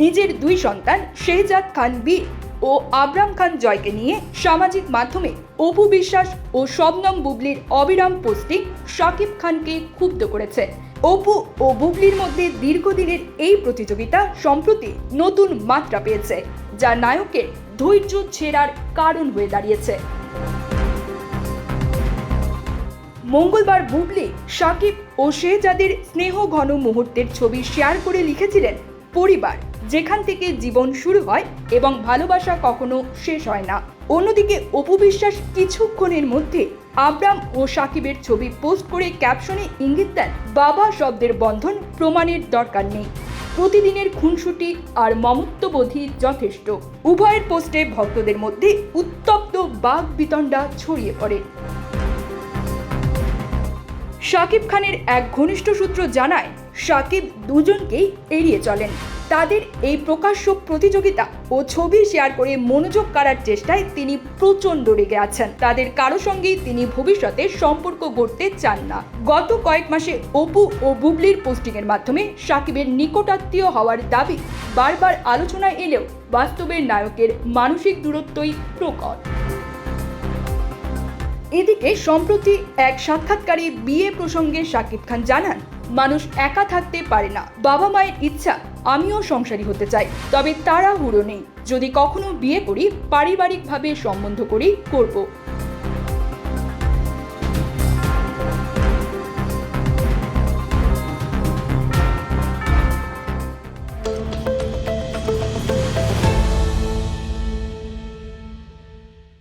নিজের দুই সন্তান শেহজাদ খান বীর ও আবরাম খান জয়কে নিয়ে সামাজিক মাধ্যমে অপু বিশ্বাস ও শবনম বুবলির অবিরাম পোস্টিং শাকিব খানকে ক্ষুব্ধ করেছে। অপু ও বুবলির মধ্যে দীর্ঘদিনের এই প্রতিযোগিতা সম্প্রতি নতুন মাত্রা পেয়েছে, যা নায়কের ধৈর্য ছেঁড়ার কারণ হয়ে দাঁড়িয়েছে। মঙ্গলবার বুবলি সাকিব ও শেহজাদের স্নেহ ঘন মুহূর্তের ছবি শেয়ার করে লিখেছিলেন পরিবার, যেখান থেকে জীবন শুরু হয় এবং ভালোবাসা কখনো শেষ হয় না। অন্যদিকে অপু বিশ্বাস কিছুক্ষণের মধ্যে আবরাম ও সাকিবের ছবি পোস্ট করে ক্যাপশনে ইঙ্গিত দেন, বাবা শব্দের বন্ধন প্রমাণের দরকার নেই। প্রতিদিনের খুনসুটি আর মমত্ববোধই যথেষ্ট। উভয়ের পোস্টে ভক্তদের মধ্যে উত্তপ্ত বাঘ বিতণ্ডা ছড়িয়ে পড়ে। শাকিব খানের এক ঘনিষ্ঠ সূত্র জানায় শাকিব দুজনকেই এড়িয়ে চলেন। তাদের এই প্রকাশ্য প্রতিযোগিতা ও ছবি শেয়ার করে মনোযোগ কাড়ার চেষ্টায় তিনি প্রচণ্ড রেগে আছেন। তাদের কারও সঙ্গেই তিনি ভবিষ্যতে সম্পর্ক গড়তে চান না। গত কয়েক মাসে অপু ও বুবলির পোস্টিংয়ের মাধ্যমে সাকিবের নিকটাত্মীয় হওয়ার দাবি বারবার আলোচনায় এলেও বাস্তবের নায়কের মানসিক দূরত্বই প্রকট এদিকে সম্প্রতি এক সাক্ষাৎকারে বিয়ে প্রসঙ্গে শাকিব খান জানান, মানুষ একা থাকতে পারে না, বাবা মায়ের ইচ্ছা, আমিও সংসারী হতে চাই, তবে তারা হুড়ো নেই, যদি কখনো বিয়ে করি, পারিবারিকভাবে সম্বন্ধ করেই করব।